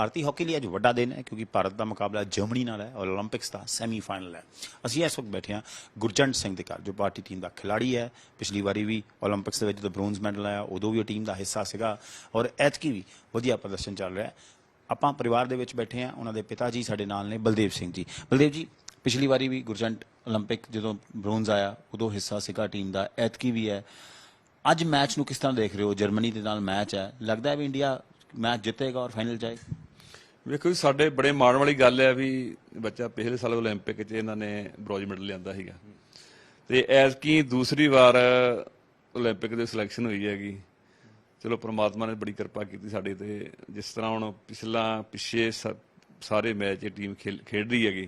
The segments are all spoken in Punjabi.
ਭਾਰਤੀ ਹਾਕੀ ਲਈ ਅੱਜ ਵੱਡਾ ਦਿਨ ਹੈ ਕਿਉਂਕਿ ਭਾਰਤ ਦਾ ਮੁਕਾਬਲਾ ਜਰਮਨੀ ਨਾਲ ਹੈ ਔਰ 올림픽ਸ ਦਾ ਸੈਮੀਫਾਈਨਲ ਹੈ। ਅਸੀਂ ਇਸ ਵਕਤ ਬੈਠੇ ਹਾਂ ਗੁਰਜੰਟ ਸਿੰਘ ਦੇ ਘਰ, ਜੋ ਭਾਰਤੀ ਟੀਮ ਦਾ ਖਿਡਾਰੀ ਹੈ। ਪਿਛਲੀ ਵਾਰੀ ਵੀ 올림픽ਸ ਦੇ ਵਿੱਚ ਜਦੋਂ ਬ੍ਰੌਂਜ਼ ਮੈਡਲ ਆਇਆ, ਉਦੋਂ ਵੀ ਉਹ ਟੀਮ ਦਾ ਹਿੱਸਾ ਸੀਗਾ ਔਰ ਐਤਕੀ ਵੀ ਵਧੀਆ ਪ੍ਰਦਰਸ਼ਨ ਚੱਲ ਰਿਹਾ ਹੈ। ਆਪਾਂ ਪਰਿਵਾਰ ਦੇ ਵਿੱਚ ਬੈਠੇ ਹਾਂ, ਉਹਨਾਂ ਦੇ ਪਿਤਾ ਜੀ ਸਾਡੇ ਨਾਲ ਨੇ, ਬਲਦੇਵ ਸਿੰਘ ਜੀ। ਬਲਦੇਵ ਜੀ, ਪਿਛਲੀ ਵਾਰੀ ਵੀ ਗੁਰਜੰਟ 올림픽 ਜਦੋਂ ਬ੍ਰੌਂਜ਼ ਆਇਆ, ਉਦੋਂ ਹਿੱਸਾ ਸੀਗਾ ਟੀਮ ਦਾ, ਐਤਕੀ ਵੀ ਹੈ। ਅੱਜ ਮੈਚ ਨੂੰ ਕਿਸ ਤਰ੍ਹਾਂ ਦੇਖ ਰਹੇ ਹੋ? ਜਰਮਨੀ ਦੇ ਨਾਲ ਮੈਚ ਹੈ। ਲੱਗਦਾ ਹੈ ਵੀ ਇੰਡੀਆ ਮੈਚ ਜਿੱਤੇਗਾ ਔਰ ਫਾਈਨਲ ਜਾਏ ਵੇਖੋ ਜੀ ਸਾਡੇ ਬੜੇ ਮਾਣ ਵਾਲੀ ਗੱਲ ਹੈ ਵੀ ਬੱਚਾ ਪਿਛਲੇ ਸਾਲ 올림픽 'ਚ ਇਹਨਾਂ ਨੇ ਬ੍ਰੌਂਜ ਮੈਡਲ ਲਿਆਂਦਾ ਸੀਗਾ ਤੇ ਐਸ ਕੀ ਦੂਸਰੀ ਵਾਰ 올림픽 ਦੇ ਸਿਲੈਕਸ਼ਨ ਹੋਈ ਹੈਗੀ ਚਲੋ ਪ੍ਰਮਾਤਮਾ ਨੇ ਬੜੀ ਕਿਰਪਾ ਕੀਤੀ ਸਾਡੇ ਤੇ ਜਿਸ ਤਰ੍ਹਾਂ ਹੁਣ ਪਿਛਲਾ ਪਿਛੇ ਸ- ਸਾਰੇ ਮੈਚ ਇਹ ਟੀਮ ਖੇਲ- ਖੇਡ ਰਹੀ ਹੈਗੀ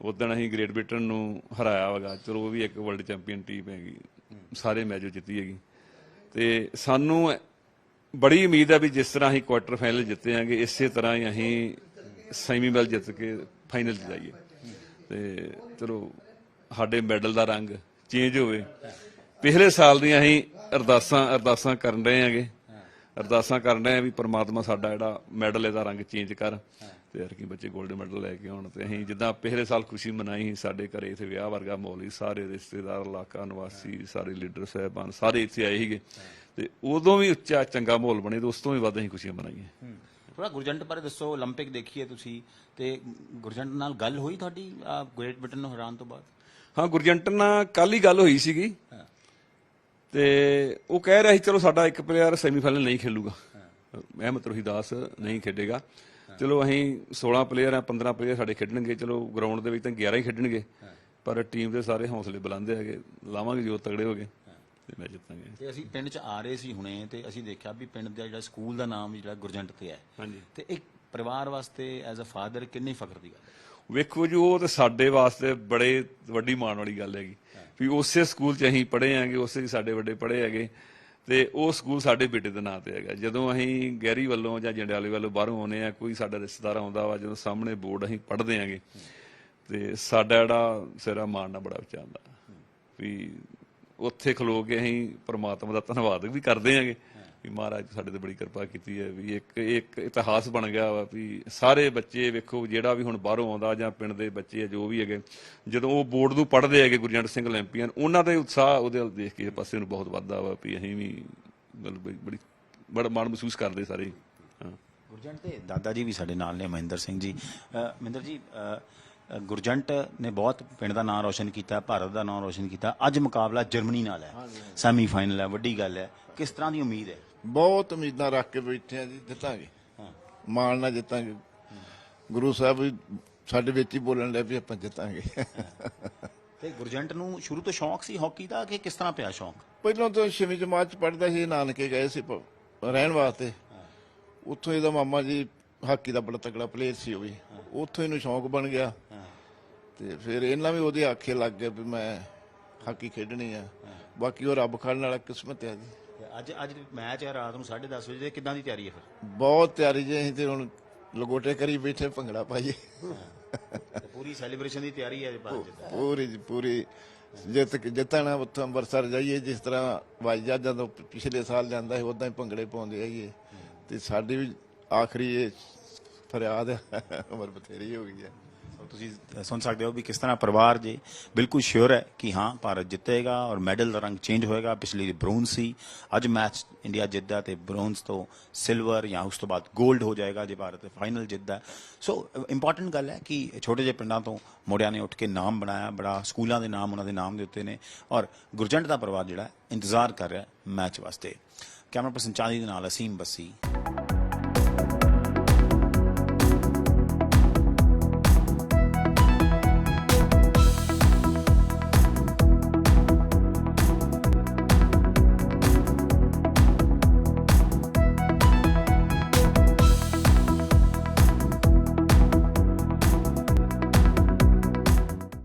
ਉਦੋਂ ਅਸੀਂ ਗ੍ਰੇਟ ਬ੍ਰਿਟਨ ਨੂੰ ਹਰਾਇਆ ਵਗਾ ਚਲੋ ਉਹ ਵੀ ਇੱਕ ਵਰਲਡ ਚੈਂਪੀਅਨ ਟੀਮ ਹੈਗੀ ਸਾਰੇ ਮੈਚ ਉਹ ਜਿੱਤੀ ਹੈਗੀ ਤੇ ਸਾਨੂੰ ਬੜੀ ਉਮੀਦ ਹੈ ਵੀ ਜਿਸ ਤਰ੍ਹਾਂ ਅਸੀਂ ਕੁਆਟਰ ਫਾਈਨਲ ਜਿੱਤੇ ਆਂਗੇ, ਇਸੇ ਤਰ੍ਹਾਂ ਹੀ ਅਸੀਂ ਸੈਮੀ ਸੈਮੀਫਾਈਨਲ ਜਿੱਤ ਕੇ ਫਾਈਨਲ 'ਚ ਜਾਈਏ। ਤੇ ਚਲੋ, ਸਾਡੇ ਮੈਡਲ ਦਾ ਰੰਗ ਚੇਂਜ ਹੋਵੇ। ਪਿਛਲੇ ਸਾਲ ਦੀਆਂ ਅਸੀਂ ਅਰਦਾਸਾਂ ਅਰਦਾਸਾਂ ਕਰਨ ਰਹੇ ਆਂਗੇ। ਅਰਦਾਸਾਂ ਕਰਨ ਰਹੇ ਆ ਵੀ ਪ੍ਰਮਾਤਮਾ ਸਾਡਾ ਜਿਹੜਾ ਮੈਡਲ ਇਹਦਾ ਰੰਗ ਚੇਂਜ ਕਰ। ਤੇ ਹਰ ਕੀ ਬੱਚੇ 골ਡ ਮੈਡਲ ਲੈ ਕੇ ਆਉਣ ਤੇ ਅਸੀਂ ਜਿੱਦਾਂ ਪਹਿਲੇ ਸਾਲ ਖੁਸ਼ੀ ਮਨਾਈ ਸਾਡੇ ਘਰੇ ਇਥੇ ਵਿਆਹ ਵਰਗਾ ਮਾਹੌਲ ਸੀ ਸਾਰੇ ਰਿਸ਼ਤੇਦਾਰ ਇਲਾਕਾ ਨਿਵਾਸੀ ਸਾਰੇ ਲੀਡਰ ਸਹਿਬਾਨ ਸਾਰੇ ਇੱਥੇ ਆਏ ਸੀਗੇ। ਤੇ ਉਦੋਂ ਵੀ ਉੱਚਾ ਚੰਗਾ ਮਾਹੌਲ ਬਣੇ ਤੇ ਉਸ ਤੋਂ ਵੀ ਵੱਧ ਅਸੀਂ ਖੁਸ਼ੀਆਂ ਥੋੜਾ ਗੁਰਜੰਟ ਬਾਰੇ ਦੱਸੋ 올림픽 ਦੇਖੀਏ ਤੁਸੀਂ ਤੇ ਗੁਰਜੰਟ ਨਾਲ ਗੱਲ ਹੋਈ ਤੁਹਾਡੀ ਗ੍ਰੇਟ ਬ੍ਰਿਟਨ ਨੂੰ ਹਰਾਉਣ ਤੋਂ ਬਾਅਦ? ਹਾਂ ਗੁਰਜੰਟ ਨਾਲ ਕੱਲ ਹੀ ਗੱਲ ਹੋਈ ਸੀਗੀ। ਤੇ ਉਹ ਕਹਿ ਰਿਹਾ ਸੀ ਚਲੋ ਸਾਡਾ ਇੱਕ ਪਲੇਅਰ ਸੈਮੀਫਾਈਨਲ ਨਹੀਂ ਖੇਲੂਗਾ। ਅਹਿਮਦ ਰੋਹੀਦਾਸ ਨਹੀਂ ਖੇਡੇਗਾ। ਚਲੋ ਅਸੀਂ 16 ਪਲੇਅਰ ਆ 15 ਪਲੇਅਰ ਸਾਡੇ ਖੇਡਣਗੇ ਚਲੋ ਗਰਾਊਂਡ ਦੇ ਵਿੱਚ ਤਾਂ 11 ਹੀ ਖੇਡਣਗੇ ਪਰ ਟੀਮ ਦੇ ਸਾਰੇ ਹੌਸਲੇ ਬੁਲੰਦ ਹੈਗੇ ਲਾਵਾਂਗੇ ਜੋ ਤਗੜੇ ਹੋ ਗਏ ਤੇ ਮੈਂ ਜਿੱਤਾਂਗੇ। ਤੇ ਅਸੀਂ ਪਿੰਡ 'ਚ ਆ ਰਹੇ ਸੀ ਹੁਣੇ ਤੇ ਅਸੀਂ ਦੇਖਿਆ ਵੀ ਪਿੰਡ ਦਾ ਜਿਹੜਾ ਸਕੂਲ ਦਾ ਨਾਮ ਜਿਹੜਾ ਗੁਰਜੰਟ ਤੇ ਹੈ। ਹਾਂਜੀ। ਤੇ ਇੱਕ ਪਰਿਵਾਰ ਵਾਸਤੇ ਐਜ਼ ਅ ਫਾਦਰ ਕਿੰਨੀ ਫਖਰ ਦੀ ਗੱਲ ਹੈ? ਵੇਖੋ ਜੀ ਉਹ ਤੇ ਸਾਡੇ ਵਾਸਤੇ ਬੜੇ ਵੱਡੀ ਮਾਣ ਵਾਲੀ ਗੱਲ ਹੈਗੀ। ਵੀ ਉਸੇ ਸਕੂਲ 'ਚ ਅਸੀਂ ਪੜ੍ਹੇ ਆਂਗੇ ਉਸੇ ਹੀ ਸਾਡੇ ਵੱਡੇ ਪੜ੍ਹੇ ਹੈਗੇ। ਤੇ ਉਹ ਸਕੂਲ ਸਾਡੇ ਬੇਟੇ ਦੇ ਨਾਂ ਤੇ ਹੈਗਾ। ਜਦੋਂ ਅਸੀਂ ਗਹਿਰੀ ਵੱਲੋਂ ਜਾਂ ਜੰਡਿਆਲੇ ਵੱਲੋਂ ਬਾਹਰੋਂ ਆਉਨੇ ਆ ਕੋਈ ਸਾਡਾ ਰਿਸ਼ਤੇਦਾਰ ਆਉਂਦਾ ਵਾ, ਜਦੋਂ ਸਾਹਮਣੇ ਬੋਰਡ ਅਸੀਂ ਪੜ੍ਹਦੇ ਆਂਗੇ ਤੇ ਸਾਡਾ ਜਿਹੜਾ ਸਿਰਾ ਮਾਣ ਨਾਲ ਬੜਾ ਉੱਚਾ ਹੁੰਦਾ। ਵੀ ਉੱਥੇ ਖਲੋ ਕੇ ਅਸੀਂ ਪ੍ਰਮਾਤਮਾ ਦਾ ਧੰਨਵਾਦ ਵੀ ਕਰਦੇ ਆਂਗੇ ਵੀ ਮਹਾਰਾਜ ਸਾਡੇ ਤੇ ਬੜੀ ਕਿਰਪਾ ਕੀਤੀ ਹੈ ਵੀ ਇੱਕ ਇੱਕ ਇਤਿਹਾਸ ਬਣ ਗਿਆ ਵਾ ਵੀ ਸਾਰੇ ਬੱਚੇ ਵੇਖੋ ਜਿਹੜਾ ਵੀ ਹੁਣ ਬਾਹਰੋਂ ਆਉਂਦਾ ਜਾਂ ਪਿੰਡ ਦੇ ਬੱਚੇ ਜੋ ਵੀ ਹੈਗੇ ਜਦੋਂ ਉਹ ਬੋਰਡ ਨੂੰ ਪੜ੍ਹਦੇ ਹੈਗੇ ਗੁਰਜੰਟ ਸਿੰਘ ਲੈਂਪੀਅਨ ਉਹਨਾਂ ਦਾ ਉਤਸ਼ਾਹ ਉਹਦੇ ਵੱਲ ਦੇਖ ਕੇ ਪਾਸੇ ਨੂੰ ਬਹੁਤ ਵੱਧਦਾ ਵਾ ਵੀ ਅਸੀਂ ਵੀ ਬੜੀ ਬੜਾ ਮਾਣ ਮਹਿਸੂਸ ਕਰਦੇ ਸਾਰੇ ਗੁਰਜੰਟ ਦੇ ਦਾਦਾ ਜੀ ਵੀ ਸਾਡੇ ਨਾਲ ਨੇ ਮਹਿੰਦਰ ਸਿੰਘ ਜੀ। ਮਹਿੰਦਰ ਜੀ ਗੁਰਜੰਟ ਨੇ ਬਹੁਤ ਪਿੰਡ ਦਾ ਨਾਂ ਰੋਸ਼ਨ ਕੀਤਾ ਭਾਰਤ ਦਾ ਨਾਂ ਰੋਸ਼ਨ ਕੀਤਾ। ਅੱਜ ਮੁਕਾਬਲਾ ਜਰਮਨੀ ਨਾਲ ਹੈ। ਸੈਮੀ ਫਾਈਨਲ ਹੈ ਵੱਡੀ ਗੱਲ ਹੈ। ਕਿਸ ਤਰ੍ਹਾਂ ਦੀ ਉਮੀਦ ਹੈ? ਬਹੁਤ ਉਮੀਦਾਂ ਰੱਖ ਕੇ ਬੈਠੇ ਆ ਜੀ ਜਿੱਤਾਂਗੇ। ਮਾਣ ਨਾਲ ਜਿੱਤਾਂਗੇ। ਗੁਰੂ ਸਾਹਿਬ ਵੀ ਸਾਡੇ ਵਿੱਚ ਹੀ ਬੋਲਣ ਲੱਗ ਵੀ ਆਪਾਂ ਜਿੱਤਾਂਗੇ। ਤੇ ਗੁਰਜੰਟ ਨੂੰ ਸ਼ੁਰੂ ਤੋਂ ਸ਼ੌਂਕ ਸੀ ਹਾਕੀ ਦਾ ਕਿ ਕਿਸ ਤਰ੍ਹਾਂ ਪਿਆ ਸ਼ੌਂਕ? ਪਹਿਲਾਂ ਤੋਂ ਛੇਵੀਂ ਜਮਾਤ ਚ ਪੜਦਾ ਸੀ ਨਾਨਕੇ ਗਏ ਸੀ ਪ- ਰਹਿਣ ਵਾਸਤੇ। ਉੱਥੋਂ ਇਹਦਾ ਮਾਮਾ ਜੀ ਹਾਕੀ ਦਾ ਬੜਾ ਤਕੜਾ ਪਲੇਅਰ ਸੀ ਉਹ ਵੀ। ਉੱਥੋਂ ਇਹਨੂੰ ਸ਼ੌਂਕ ਬਣ ਗਿਆ। ਤੇ ਫਿਰ ਇਹਨਾਂ ਵੀ ਉਹਦੇ ਆਖੇ ਲੱਗ ਗਏ ਵੀ ਮੈਂ ਹਾਕੀ ਖੇਡਣੀ ਆ। ਬਾਕੀ ਉਹ ਰੱਬ ਖਾਣ ਵਾਲਾ ਕਿਸਮਤ ਹੈ ਜੀ। ਅੱਜ ਅੱਜ ਮੈਚ ਹੈ ਰਾਤ ਨੂੰ 10:30 ਵਜੇ ਕਿਦਾਂ ਦੀ ਤਿਆਰੀ ਹੈ ਫਿਰ? ਬਹੁਤ ਤਿਆਰੀ ਜੀ ਅਸੀਂ ਤੇ ਹੁਣ ਲਗੋਟੇ ਕਰੀ ਬੈਠੇ ਭੰਗੜਾ ਪਾਈਏ। ਤੇ ਪੂਰੀ ਸੈਲੀਬ੍ਰੇਸ਼ਨ ਦੀ ਤਿਆਰੀ ਹੈ ਭਾਰਤ ਜਿੱਤ ਪੂਰੀ ਪੂਰੀ ਜਿੱਤ ਜਿੱਤਣਾ ਉੱਥੋਂ ਅੰਮ੍ਰਿਤਸਰ ਜਾਈਏ ਜਿਸ ਤਰ੍ਹਾਂ ਵਾਜਾ ਜਦੋਂ ਪਿਛਲੇ ਸਾਲ ਜਾਂਦਾ ਹੈ ਉਦਾਂ ਹੀ ਭੰਗੜੇ ਪਾਉਂਦੇ ਆਈਏ ਤੇ ਸਾਡੀ ਵੀ ਆਖਰੀ ਇਹ ਫਰਿਆਦ ਹੈ ਉਮਰ ਬਥੇਰੀ ਹੋ ਗਈ ਹੈ। ਸੋ ਤੁਸੀਂ ਸੁਣ ਸਕਦੇ ਹੋ ਵੀ ਕਿਸ ਤਰ੍ਹਾਂ ਪਰਿਵਾਰ ਜੇ ਬਿਲਕੁਲ ਸ਼ੋਰ ਹੈ ਕਿ ਹਾਂ, ਭਾਰਤ ਜਿੱਤੇਗਾ ਔਰ ਮੈਡਲ ਦਾ ਰੰਗ ਚੇਂਜ ਹੋਏਗਾ। ਪਿਛਲੀ ਬ੍ਰੌਂਜ਼ ਸੀ। ਅੱਜ ਮੈਚ ਇੰਡੀਆ ਜਿੱਤਦਾ ਤੇ ਬ੍ਰੌਂਜ਼ ਤੋਂ ਸਿਲਵਰ ਜਾਂ ਉਸ ਤੋਂ ਬਾਅਦ 골ਡ ਹੋ ਜਾਏਗਾ ਜੇ ਭਾਰਤ ਫਾਈਨਲ ਜਿੱਤਦਾ। ਸੋ ਇੰਪੋਰਟੈਂਟ ਗੱਲ ਹੈ ਕਿ ਛੋਟੇ ਜਿਹੇ ਪਿੰਡਾਂ ਤੋਂ ਮੁੰਡਿਆਂ ਨੇ ਉੱਠ ਕੇ ਨਾਮ ਬਣਾਇਆ। ਬੜਾ ਸਕੂਲਾਂ ਦੇ ਨਾਮ ਉਹਨਾਂ ਦੇ ਨਾਮ ਦੇ ਉੱਤੇ ਨੇ ਔਰ ਗੁਰਜੰਟ ਦਾ ਪਰਿਵਾਰ ਜਿਹੜਾ ਇੰਤਜ਼ਾਰ ਕਰ ਰਿਹਾ ਮੈਚ ਵਾਸਤੇ। ਕੈਮਰਾ ਪਰਸਨ ਚਾਂਦੀ ਦੇ ਨਾਲ ਅਸੀਮ ਬੱਸੀ।